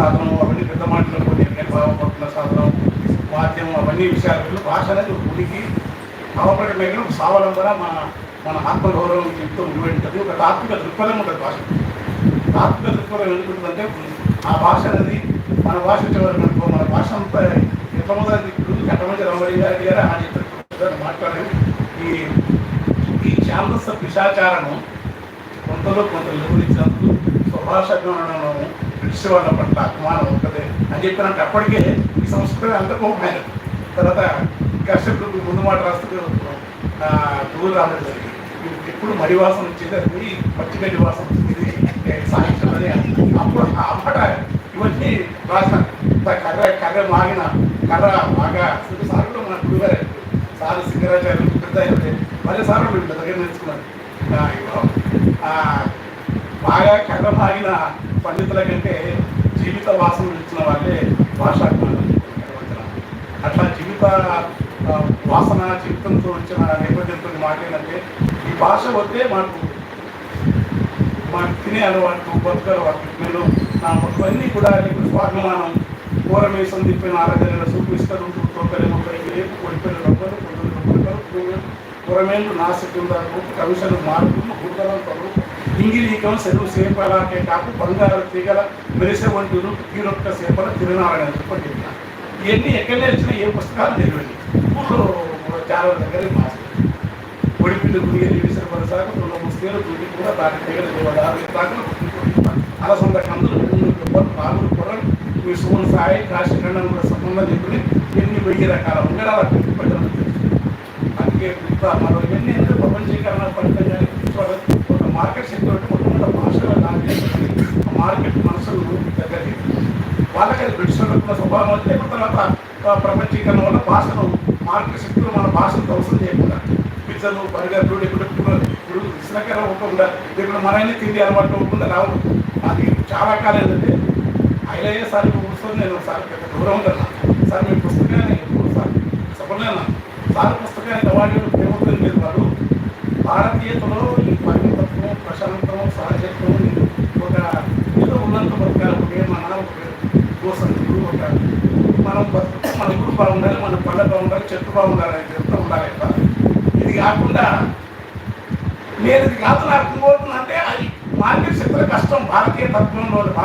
సాధనం అవన్నీ పెద్ద మాటలు కొన్ని భావపడుతున్న సాధనం వాద్యం అవన్నీ విషయాలు. భాష అనేది ఉనికి భావపడమే ఒక స్వావలంబన మన మన ఆత్మగౌరవం ఎంతో ఉండి ఉంటుంది ఒక తాత్విక దృక్పథం ఉంటుంది భాష. తాత్విక దృక్పథం ఎందుకుంటుందంటే ఆ భాష అనేది మన భాష వచ్చేవారు అనుకో మన భాష అంతా ఎంత మొదలైంది ఇప్పుడు కట్టమంచి రమణి గారి గారు మాట్లాడేది ఈ ఈ ఛాందస పిశాచారము కొంతలో కొంత విలువలించినందుకు స్వభాషజ్ఞానం కృష్ణ వాళ్ళ పట్ల అభిమానం ఉంటుంది అని చెప్పినట్టు అప్పటికే ఈ సంస్కృతి అంత పోయిన తర్వాత కర్షకులకు ముందు మాట రాస్తూ దూరం రావడం జరిగింది. ఎప్పుడు మడివాసం వచ్చేది అది పచ్చిగడ్డి వాసం వచ్చేది సాయంత్రం అని అప్పుడు ఆ మాట ఇవన్నీ రాసిన కర్ర కర్ర మాగిన కర్ర బాగా సార్లు మన గురుగారు. సార్ సింగరాచార్యులు పెద్ద అయినది మరి సార్లు దగ్గర నేర్చుకున్నాను బాగా కర్ర మాగిన పండితుల కంటే జీవిత వాసన ఇచ్చిన వాళ్ళే భాషాభిమానులు. అట్లా జీవిత వాసన జీవితంతో వచ్చిన నేపథ్యంతో మాట ఏంటంటే ఈ భాష వద్దే మాకు మాకు తినే అలవాటు బతుకు అలవాటు నేను నా మొత్తం కూడా నీకు స్వాభిమానం కూరమేసం తిప్పిన ఆరాధనలు చూపిస్తారు తొక్కలు మొక్కలు రేపు కొడిపోయిన రొక్కలు పొద్దున్న కొడుకలు కూరమేలు నాశకుందాలు కమిషన్ మార్పులు గుడ్డలంతలు ఇంగిలీకం సెలవు సేపలాకే కాకు బంగారు తీగల మెరిసే వంటిలు కీరొక్క సేపల తిరునారాయణ చెప్పండి చెప్పిన ఇవన్నీ ఎక్కడ నేర్చిన ఏ పుస్తకాలు తెలియండి ఊళ్ళో చాలా దగ్గర మాస్టర్. ఒడిపిల్లి గుడిగే విడిసిన కొనసాగు తుల ముస్తేలు గురి కూడా దాని తీగల దేవదారు తాకులు అలసొంద కందులు నాలుగు పొరలు మీ సోన్ సాయి కాశీ ఖండం కూడా సంబంధం చెప్పి ఎన్ని వెయ్యి రకాల ఉంగరాల ప్రజలను అందుకే మరో ఎన్ని ప్రపంచీకరణ మార్కెట్ మనసులు దగ్గరికి వాళ్ళకి అది బ్రిటిష్ స్వభావం అయితే తర్వాత ప్రపంచీకరణ వల్ల భాషను మార్కెట్ శక్తులు మన భాషను దోషం చేయకుండా పిజ్జలు బర్గర్లు ఇప్పుడు ఇప్పుడు ఇప్పుడు విసనకర ఉండకుండా ఇప్పుడు మనల్ని తిండి అలవాటు ఉండకుండా రావు అది చాలా కాలం ఏంటంటే ఐలయ్య సార్ పుస్తకం నేను సార్ పెద్ద దూరం ఉందన్నా సార్ మీ పుస్తకాన్ని సార్ చెప్పలేనా సార్ పుస్తకానికి అవార్డు ఏమవుతుంది లేదు వాడు భారతీయతలో ఈ పరిమితత్వం ప్రశాంతం సహజత్వం ఒక ఏదో ఉన్నంత బతకాలి ఒక ఏమన్నా ఒక గోసంతులు ఒక మనం బతుకు మన ఊరు బాగుండాలి మన పళ్ళ బాగుండాలి చెట్టు బాగుండాలి అని చెప్తూ ఉండాలి ఇది కాకుండా నేను ఇది కాదు నాకు కోరుతున్నా అంటే అది మార్కెట్ శక్తుల కష్టం భారతీయ తత్వంలో భారతీయ